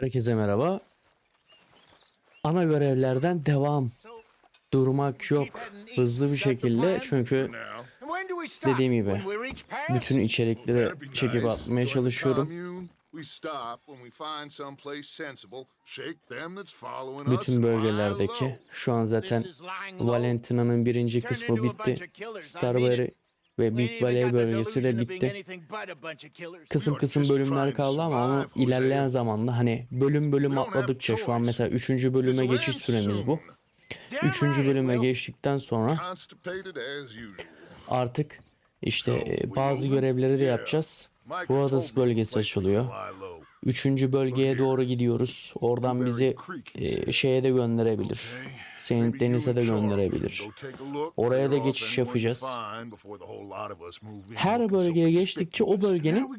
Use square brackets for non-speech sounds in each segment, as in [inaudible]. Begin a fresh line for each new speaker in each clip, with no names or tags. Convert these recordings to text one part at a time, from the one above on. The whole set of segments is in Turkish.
Herkese merhaba. Ana görevlerden devam. Durmak yok. Hızlı bir şekilde çünkü
Dediğim gibi
bütün içerikleri çekip atmaya çalışıyorum. Bütün bölgelerdeki şu an zaten Valentina'nın birinci kısmı bitti. Starberry ve Big Valley bölgesi de bitti. Kısım kısım bölümler kaldı ama onu ilerleyen zamanda hani bölüm bölüm atladıkça şu an mesela 3. bölüme geçiş süremiz bu. 3. bölüme geçtikten sonra artık işte e, bazı görevleri de yapacağız. Brothers bölgesi açılıyor. Üçüncü bölgeye doğru gidiyoruz. Oradan bizi e, şeye de gönderebilir. Saint Denis'e de gönderebilir. Oraya da geçiş yapacağız. Her bölgeye geçtikçe o bölgenin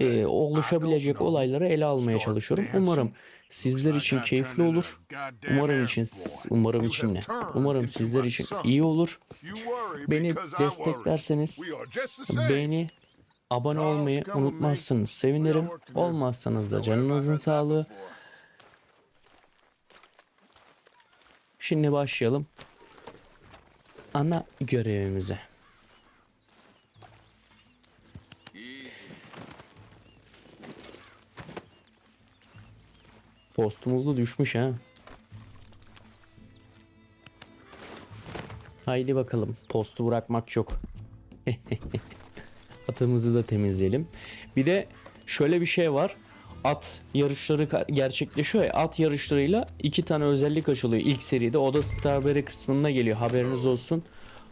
e, oluşabilecek olayları ele almaya çalışıyorum. Umarım sizler için keyifli olur. Umarım için umarım için ne? Umarım sizler için iyi olur. Beni desteklerseniz Beğeni, abone olmayı unutmazsınız. Sevinirim. Olmazsanız da canınızın sağlığı. Şimdi başlayalım. Ana görevimize. Postumuz da düşmüş ha. Haydi bakalım. Postu bırakmak yok. Atımızı da temizleyelim. Bir de şöyle bir şey var. At yarışları gerçekleşiyor ya. At yarışlarıyla iki tane özellik açılıyor ilk seride. O da Starberry kısmında geliyor. Haberiniz olsun.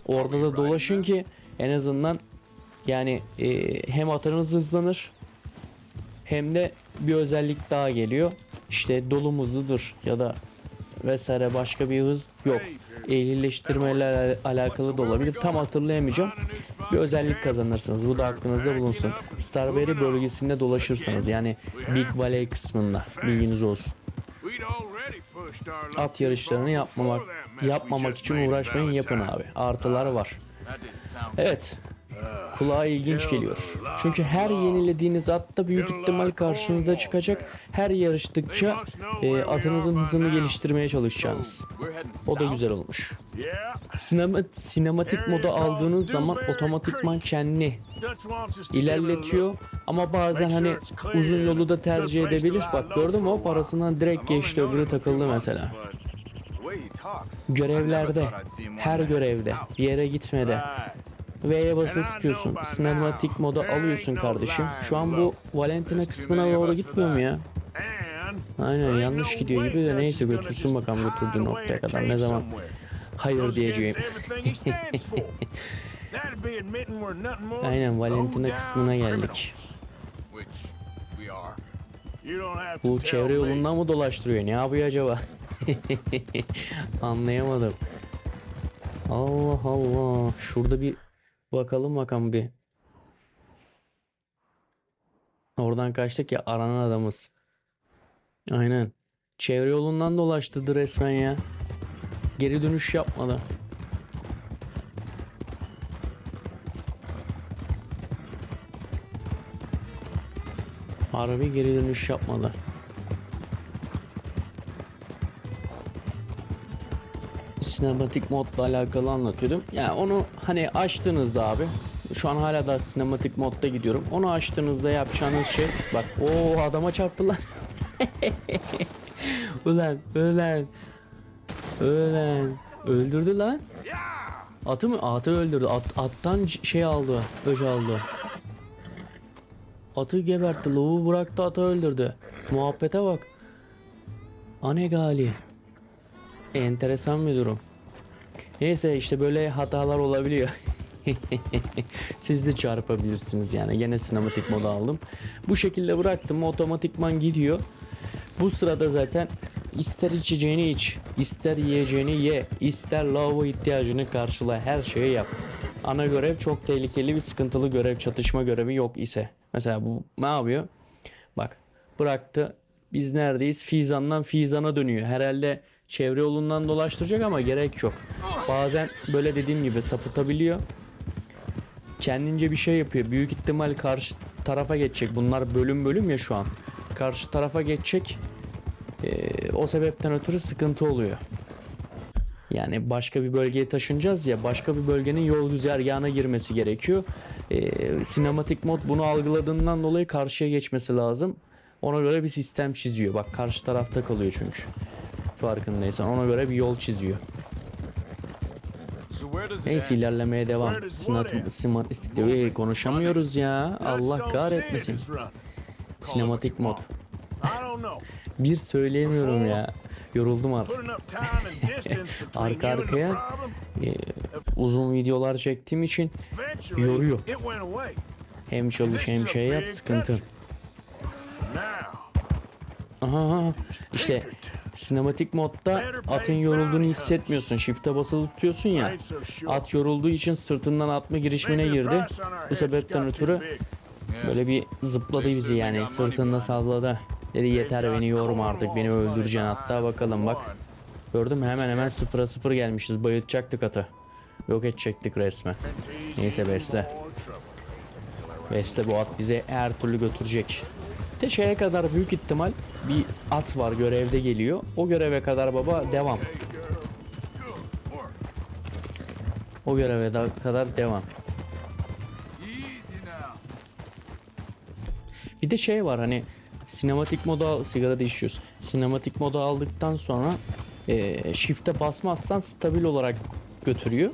Orada da dolaşın ki en azından yani e, hem atınız hızlanır hem de bir özellik daha geliyor. İşte dolum hızıdır ya da vesaire başka bir hız yok. Ehlileştirmeyle alakalı da olabilir. Tam hatırlayamayacağım. Bir özellik kazanırsınız. Bu da aklınızda bulunsun. Starberry bölgesinde dolaşırsanız yani Big Valley kısmında bilginiz olsun. At yarışlarını yapmamak yapmamak için uğraşmayın yapın abi. Artılar var. Evet. Kulağa ilginç geliyor. Çünkü her yenilediğiniz atta büyük ihtimal karşınıza çıkacak. Her yarıştıkça e, atınızın hızını geliştirmeye çalışacağınız. O da güzel olmuş. Sinema, sinematik moda aldığınız zaman otomatikman kendini ilerletiyor. Ama bazen hani uzun yolu da tercih edebilir. Bak gördün mü o parasından direkt geçti öbürü takıldı mesela. Görevlerde, her görevde, bir yere gitmede V'ye basılı tutuyorsun. Sinematik moda alıyorsun kardeşim. Şu an bu Valentina kısmına doğru gitmiyor mu ya? Aynen yanlış gidiyor gibi de neyse götürsün bakalım götürdüğü noktaya kadar. Ne zaman hayır diyeceğim. [laughs] Aynen Valentina kısmına geldik. Bu çevre yolundan mı dolaştırıyor? Ne yapıyor acaba? [laughs] Anlayamadım. Allah Allah. Şurada bir bakalım bakalım bir. Oradan kaçtık ya aranan adamız. Aynen. Çevre yolundan dolaştırdı resmen ya. Geri dönüş yapmadı. Harbi geri dönüş yapmadı. Sinematik modla alakalı anlatıyordum. Yani onu hani açtığınızda abi şu an hala da sinematik modda gidiyorum. Onu açtığınızda yapacağınız şey bak o adama çarptılar. [laughs] ulan ulan ulan öldürdü lan. Atı mı? Atı öldürdü. At, attan şey aldı. Öc aldı. Atı gebertti. Lavuğu bıraktı atı öldürdü. Muhabbete bak. Ane gali. Enteresan bir durum. Neyse işte böyle hatalar olabiliyor. [laughs] Siz de çarpabilirsiniz yani. Gene sinematik moda aldım. Bu şekilde bıraktım. Otomatikman gidiyor. Bu sırada zaten ister içeceğini iç, ister yiyeceğini ye, ister lavabo ihtiyacını karşıla, her şeyi yap. Ana görev çok tehlikeli bir sıkıntılı görev, çatışma görevi yok ise. Mesela bu ne yapıyor? Bak bıraktı. Biz neredeyiz? Fizan'dan Fizan'a dönüyor. Herhalde çevre yolundan dolaştıracak ama gerek yok. Bazen böyle dediğim gibi sapıtabiliyor. Kendince bir şey yapıyor. Büyük ihtimal karşı tarafa geçecek. Bunlar bölüm bölüm ya şu an. Karşı tarafa geçecek. Ee, o sebepten ötürü sıkıntı oluyor. Yani başka bir bölgeye taşınacağız ya başka bir bölgenin yol güzergahına girmesi gerekiyor. Ee, sinematik mod bunu algıladığından dolayı karşıya geçmesi lazım. Ona göre bir sistem çiziyor. Bak karşı tarafta kalıyor çünkü. Farkındaysan ona göre bir yol çiziyor. Neyse ilerlemeye devam. Sinat, simat, Ee, konuşamıyoruz ya. Allah kahretmesin. Sinematik mod. Bir söyleyemiyorum ya. Yoruldum artık. [laughs] Arka arkaya Ee, uzun videolar çektiğim için yoruyor. hem çalış hem şey yap sıkıntı. Aha. işte sinematik modda atın yorulduğunu hissetmiyorsun. Shift'e basılı tutuyorsun ya. At yorulduğu için sırtından atma girişimine girdi. Bu sebepten ötürü böyle bir zıpladı bizi yani sırtında salladı. Dedi yeter beni yorma artık beni öldüreceksin hatta bakalım bak. Gördün mü hemen hemen sıfıra sıfır gelmişiz bayıltacaktık atı. Yok edecektik resmen. Neyse besle. Besle bu at bize her türlü götürecek. De şeye kadar büyük ihtimal bir at var görevde geliyor. O göreve kadar baba devam. O göreve da- kadar devam. Bir de şey var hani sinematik moda al- sigara da içiyoruz. Sinematik moda aldıktan sonra e, shift'e basmazsan stabil olarak götürüyor.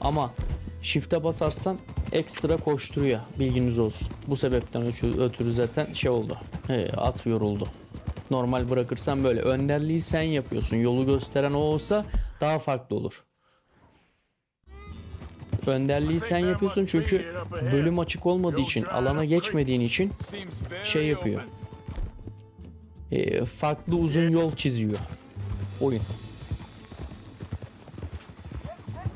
Ama shift'e basarsan ekstra koşturuyor. Bilginiz olsun. Bu sebepten ötürü, zaten şey oldu. E, at yoruldu. Normal bırakırsan böyle önderliği sen yapıyorsun. Yolu gösteren o olsa daha farklı olur. Önderliği sen yapıyorsun çünkü bölüm açık olmadığı için, alana geçmediğin için şey yapıyor. e, farklı uzun yol çiziyor oyun.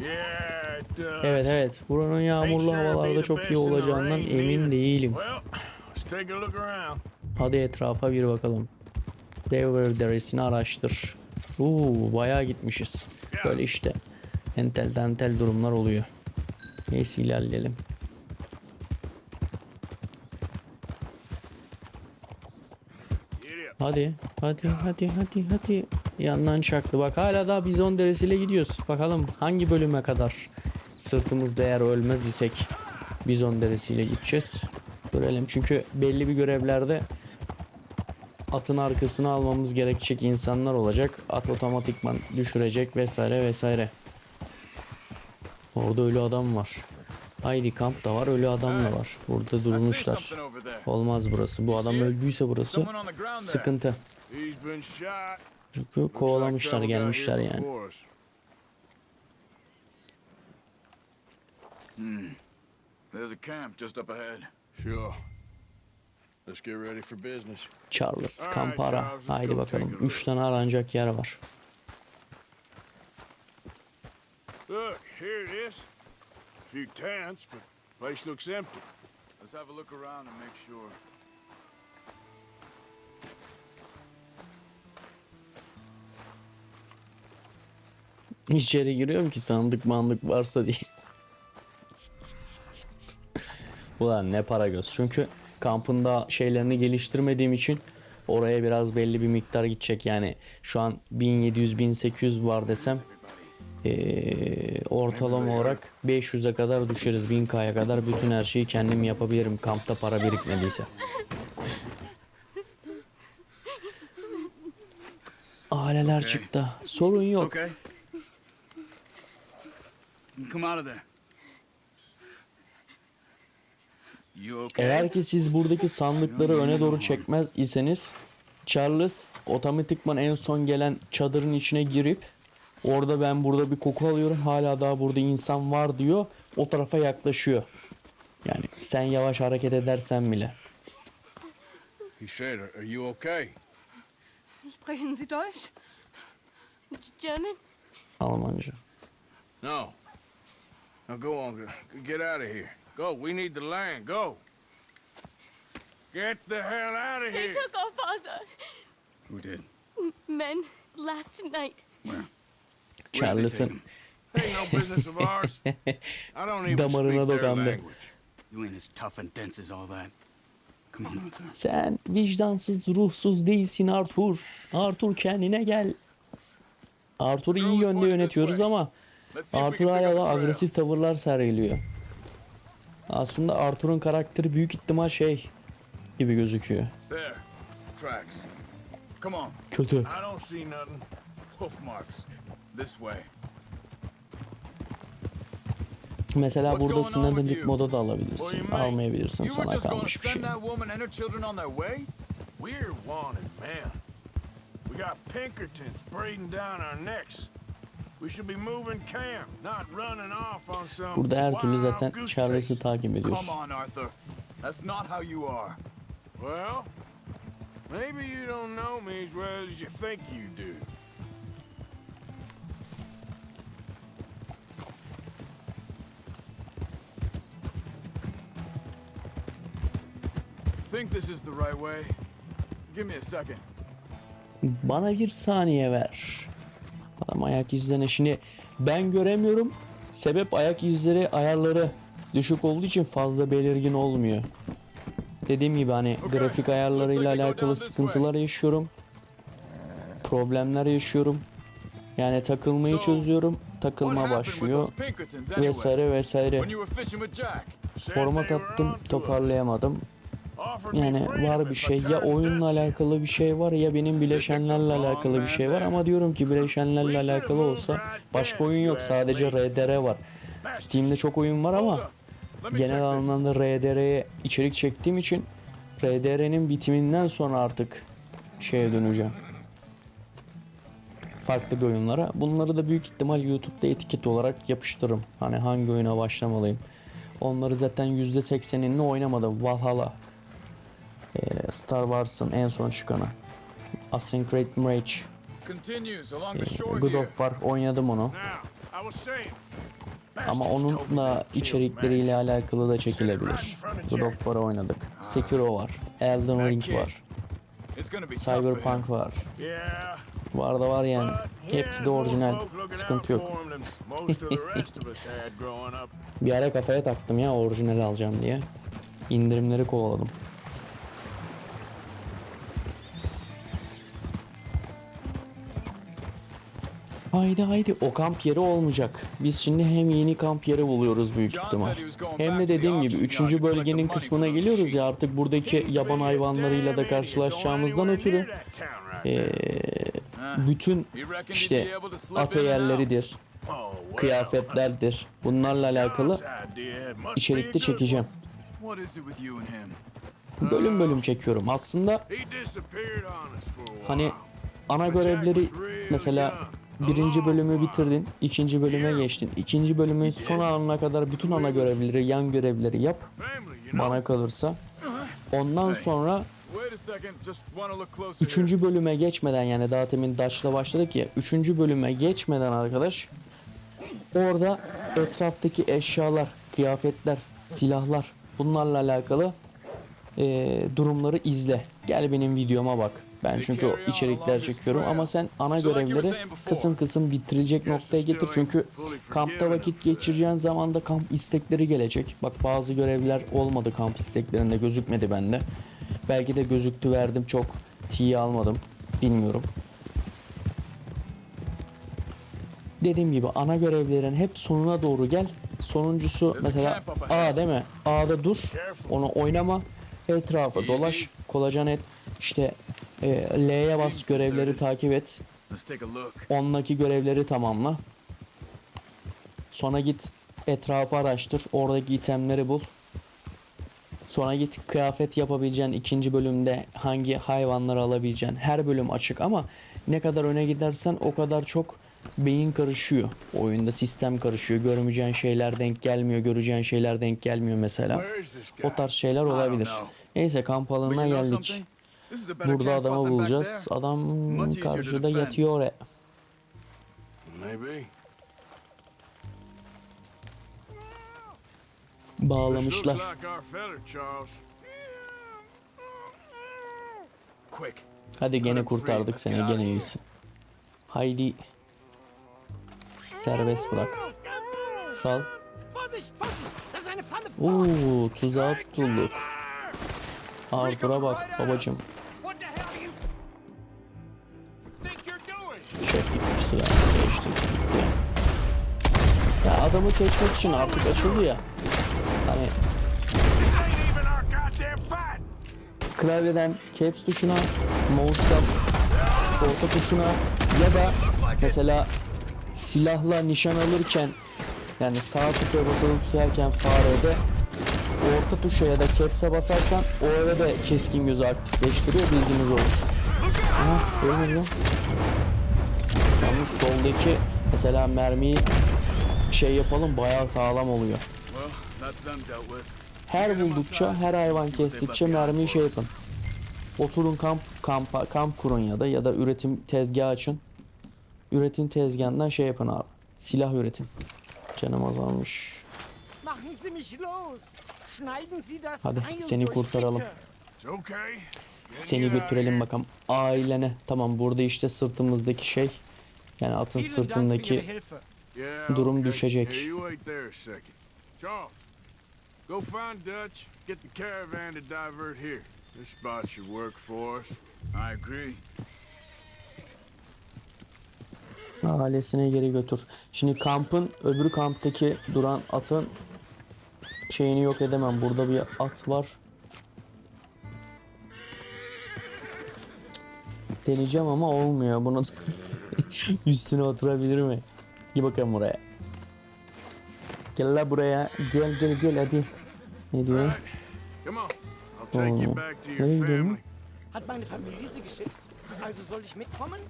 Yeah.
Evet evet buranın yağmurlu havalarda çok iyi olacağından emin değilim. Hadi etrafa bir bakalım. Devre deresini araştır. Uuu bayağı gitmişiz. Böyle işte entel dantel durumlar oluyor. Neyse ilerleyelim. Hadi hadi hadi hadi hadi. Yandan çaktı. Bak hala daha bizon deresiyle gidiyoruz. Bakalım hangi bölüme kadar sırtımızda eğer ölmez isek bizon deresiyle gideceğiz. Görelim çünkü belli bir görevlerde atın arkasına almamız gerekecek insanlar olacak. At otomatikman düşürecek vesaire vesaire. Orada ölü adam var. Haydi kamp da var, ölü adam da var. Burada durmuşlar. Olmaz burası. Bu adam öldüyse burası sıkıntı. Çünkü kovalamışlar
got
gelmişler yani.
Us.
There's a camp just up ahead.
Sure. Let's get ready for business.
Charles kampara. Haydi bakalım. 3 tane aranacak yer var.
Look, here it is. A few tents, but place looks empty.
Let's have a look around and make sure.
İçeri giriyorum ki sandık mandık varsa diye. Ulan ne para göz. Çünkü kampında şeylerini geliştirmediğim için oraya biraz belli bir miktar gidecek. Yani şu an 1700-1800 var desem eee, ortalama olarak 500'e kadar düşeriz. 1000K'ya kadar bütün her şeyi kendim yapabilirim kampta para birikmediyse. Aileler çıktı. Sorun yok.
Come out of there. You okay?
Eğer ki siz buradaki sandıkları öne doğru çekmez iseniz Charles otomatikman en son gelen çadırın içine girip orada ben burada bir koku alıyorum hala daha burada insan var diyor o tarafa yaklaşıyor. Yani sen yavaş hareket edersen bile.
He said, are you okay?
Sprechen Sie Deutsch?
German?
Almanca.
No. Now go on, get out of here. Go, we need the land, go. Get the hell out of
They
here.
took our father.
Who did?
Men last night.
Where? Where did they take
Charles'ın
him?
Ain't no business of ours. [laughs] I don't even
Damarına
speak their
dokandı.
language.
You ain't as tough and dense as all that. Come on, Arthur.
Sen vicdansız, ruhsuz değilsin Arthur. Arthur kendine gel. Arthur'u iyi yönde yönetiyoruz ama
Let's see if we
Arthur
can pick up trail.
agresif tavırlar sergiliyor. Aslında Arthur'un karakteri büyük ihtimal şey gibi gözüküyor. Kötü.
I don't see nothing.
Hoof marks. This way.
Mesela burada
going on with
sınırlı
you?
moda da alabilirsin. Almayabilirsin. Sana kalmış bir şey.
We're wanted, man. We got Pinkertons breathing down our necks.
Burada her türlü zaten Charles'ı takip
Come
ediyorsun.
on, Arthur. That's not how you are.
Well, maybe you don't know me as well as you think you do.
Think this is the right way? Give me a second.
Bana bir saniye ver. Adam ayak izlerine şimdi ben göremiyorum. Sebep ayak izleri ayarları düşük olduğu için fazla belirgin olmuyor. Dediğim gibi hani grafik ayarlarıyla alakalı sıkıntılar yaşıyorum. Problemler yaşıyorum. Yani takılmayı çözüyorum. Takılma başlıyor. Vesaire vesaire. Format attım toparlayamadım. Yani var bir şey ya oyunla alakalı bir şey var ya benim bileşenlerle alakalı bir şey var ama diyorum ki bileşenlerle alakalı olsa başka oyun yok sadece RDR var. Steam'de çok oyun var ama genel anlamda RDR'ye içerik çektiğim için RDR'nin bitiminden sonra artık şeye döneceğim. Farklı bir oyunlara. Bunları da büyük ihtimal YouTube'da etiket olarak yapıştırırım. Hani hangi oyuna başlamalıyım. Onları zaten %80'ini oynamadım. Valhalla. Ee, Star Wars'ın en son çıkanı. Assassin's Creed Mirage. God
here.
of War oynadım onu. Ama
they killed
içerikleriyle alakalı da çekilebilir. God of War oynadık. Sekiro var. Elden Ring var. Cyberpunk var. Var da var yani. Hepsi de orijinal. Sıkıntı yok. [laughs] Bir ara kafaya taktım ya orijinal alacağım diye. İndirimleri kovaladım. Haydi haydi o kamp yeri olmayacak. Biz şimdi hem yeni kamp yeri buluyoruz büyük ihtimal. Hem de dediğim gibi
auction yard
3.
to collect the
bölgenin kısmına geliyoruz ya artık buradaki yaban hayvanlarıyla da karşılaşacağımızdan ötürü
Ah,
bütün işte
be able to slip
ata
in and out?
yerleridir,
now. Oh,
kıyafetlerdir. Bunlarla alakalı içerikte çekeceğim. Bölüm bölüm çekiyorum. Aslında. Hani ana görevleri mesela birinci bölümü bitirdin, ikinci bölüme geçtin. İkinci bölümün son anına kadar bütün ana görevleri, yan görevleri yap. Bana kalırsa. Ondan sonra üçüncü bölüme geçmeden yani daha temin Dutch'la başladık ya. Üçüncü bölüme geçmeden arkadaş orada etraftaki eşyalar, kıyafetler, silahlar bunlarla alakalı eee, durumları izle. Gel benim videoma bak. Ben çünkü o içerikler çekiyorum ama sen ana görevleri kısım kısım bitirecek noktaya getir çünkü kampta vakit geçireceğin zaman da kamp istekleri gelecek. Bak bazı görevler olmadı kamp isteklerinde gözükmedi bende. Belki de gözüktü verdim çok tiye almadım. Bilmiyorum. Dediğim gibi ana görevlerin hep sonuna doğru gel. Sonuncusu mesela A değil mi? A'da dur. Onu oynama. Etrafa dolaş. Kolacan et. İşte e, L'ye bas görevleri takip et. Ondaki görevleri tamamla. Sonra git etrafı araştır. Oradaki itemleri bul. Sonra git kıyafet yapabileceğin ikinci bölümde hangi hayvanları alabileceğin. Her bölüm açık ama ne kadar öne gidersen o kadar çok beyin karışıyor. Oyunda sistem karışıyor. Görmeyeceğin şeyler denk gelmiyor. Göreceğin şeyler denk gelmiyor mesela. O tarz şeyler olabilir. Neyse kamp alanına geldik.
Something? This is a better
Burada adamı
than back
bulacağız.
there.
Adam
Much easier to
karşıda yatıyor. Bağlamışlar.
looks like our feller, Charles.
Quick.
Hadi gene kurtardık seni gene iyisin. Haydi. Serbest bırak. Sal. Oo tuzağa tutulduk. Arthur'a bak babacım. Çek silah geçti. Ya adamı seçmek için artık açıldı ya. Hani klavyeden caps tuşuna, mouse'dan orta tuşuna ya da mesela silahla nişan alırken yani sağ tıkla basılı tutarken farede orta tuşa ya da caps'e basarsan o arada keskin gözü aktifleştiriyor bilginiz olsun. Aha öyle lan. Yalnız soldaki mesela mermiyi şey yapalım bayağı sağlam oluyor. Her buldukça, her hayvan kestikçe mermiyi şey yapın. Oturun kamp kampa kamp kurun ya da ya da üretim tezgahı açın. Üretim tezgahından şey yapın abi. Silah üretin. Canım azalmış. Hadi, seni kurtaralım. Seni götürelim bakalım. Ailene. Tamam burada işte sırtımızdaki şey. Yani atın sırtındaki durum düşecek.
Go find Dutch. Get the caravan to divert here. This spot should work for us.
I agree.
ailesine geri götür. Şimdi kampın öbür kamptaki duran atın şeyini yok edemem. Burada bir at var. Deneyeceğim ama olmuyor. Bunu [laughs] üstüne oturabilir mi? Gel bakalım buraya. Gel la buraya. Gel gel gel hadi. Ne diyor?
To
Nereye gidiyorsun?
Hat meine Familie Sie geschickt? Also soll ich mitkommen?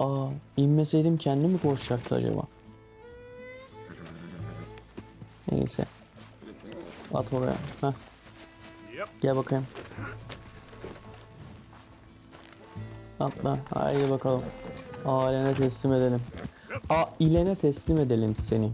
Aa, inmeseydim kendi mi koşacaktı acaba? Neyse. At oraya. Heh. Gel bakayım. Atla. Haydi bakalım. Ailene teslim edelim. A ilene teslim edelim seni.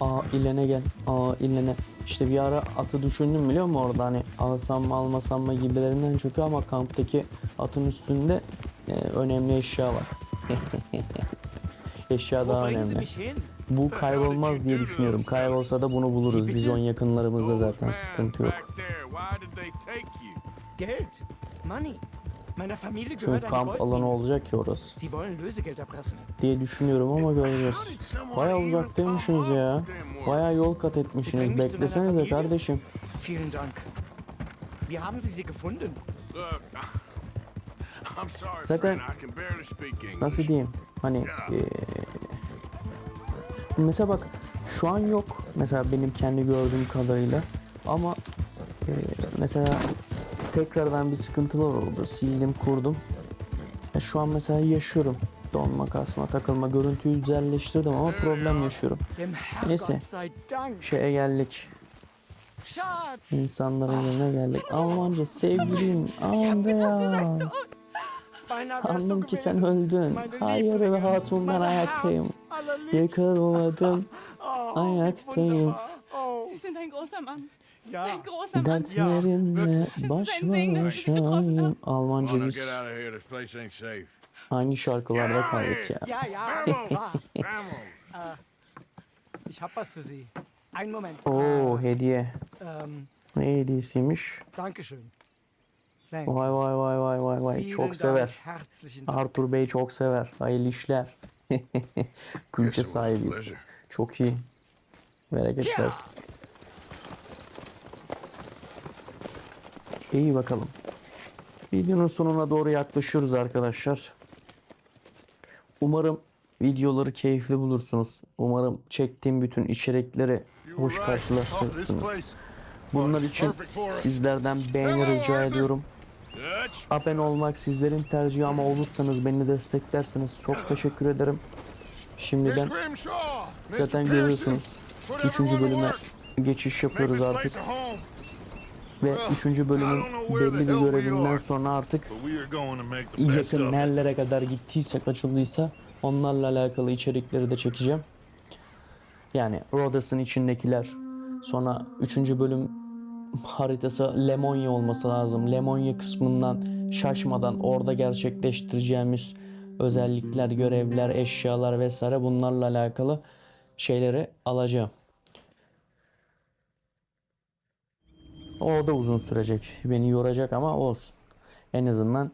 A ilene gel. A ilene. İşte bir ara atı düşündüm biliyor musun orada hani alsam mı almasam mı gibilerinden çünkü ama kamptaki atın üstünde e, önemli eşya var. [laughs] eşya daha önemli. Bu kaybolmaz diye düşünüyorum. Kaybolsa da bunu buluruz. Bizon yakınlarımızda
Those
zaten sıkıntı yok. Çünkü kamp alanı olacak ki orası diye düşünüyorum ama göreceğiz. Baya uzaktaymışsınız ya. Baya yol kat etmişsiniz. Beklesenize kardeşim.
Vielen Dank. Wie haben Sie sie gefunden?
Look, I'm sorry,
Zaten-. Nasıl diyeyim? Hani eee, mesela bak şu an yok. Mesela benim kendi gördüğüm kadarıyla. Ama eee, mesela tekrardan bir sıkıntılar oldu. Sildim, kurdum. Ya şu an mesela yaşıyorum. Donma, kasma, takılma, görüntüyü güzelleştirdim ama problem yaşıyorum. Neyse. Şeye geldik. İnsanların yanına geldik. Almanca sevgilim.
Du
Sandım ki sen öldün. Hayır ve hatundan ayaktayım. Yıkılmadım.
Oh, [laughs]
ayaktayım.
Oh,
Sie sind ein großer Mann.
ja.
Ein großer Mann.
Dertlerimle baş başayım. Almanca biz hangi şarkılarda kaldık ya?
Vamos.
Ich hab was für Sie. Einen Moment.
Oo hediye.
Ähm,
Ne hediyesiymiş?
Dankeschön. Thank
Vay vay vay vay vay vay. Çok sever. Arthur Bey çok sever. Hayırlı işler. [laughs] Külçe sahibiyiz. Çok iyi. Bereket versin. İyi bakalım. Videonun sonuna doğru yaklaşıyoruz arkadaşlar. Umarım videoları keyifli bulursunuz. Umarım çektiğim bütün içerikleri hoş karşılaştırırsınız. Bunlar için sizlerden beğeni rica ediyorum.
Dutch,
Abone olmak sizlerin tercihi ama olursanız beni desteklerseniz çok teşekkür ederim. Şimdiden zaten görüyorsunuz. Üçüncü bölüme geçiş yapıyoruz artık. Ve üçüncü bölümün belli bir görevinden sonra artık yakın nerelere kadar gittiysek açıldıysa onlarla alakalı içerikleri de çekeceğim. Yani Rhodes'ın içindekiler. Sonra üçüncü bölüm haritası Lemonya olması lazım. Lemonya kısmından şaşmadan orada gerçekleştireceğimiz özellikler, görevler, eşyalar vesaire bunlarla alakalı şeyleri alacağım. O da uzun sürecek. Beni yoracak ama olsun. En azından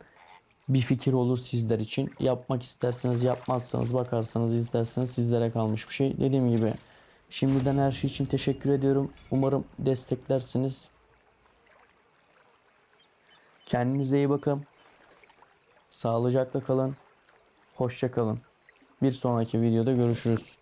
bir fikir olur sizler için. Yapmak isterseniz yapmazsanız bakarsanız izlerseniz sizlere kalmış bir şey. Dediğim gibi şimdiden her şey için teşekkür ediyorum. Umarım desteklersiniz. Kendinize iyi bakın. Sağlıcakla kalın. Hoşça kalın. Bir sonraki videoda görüşürüz.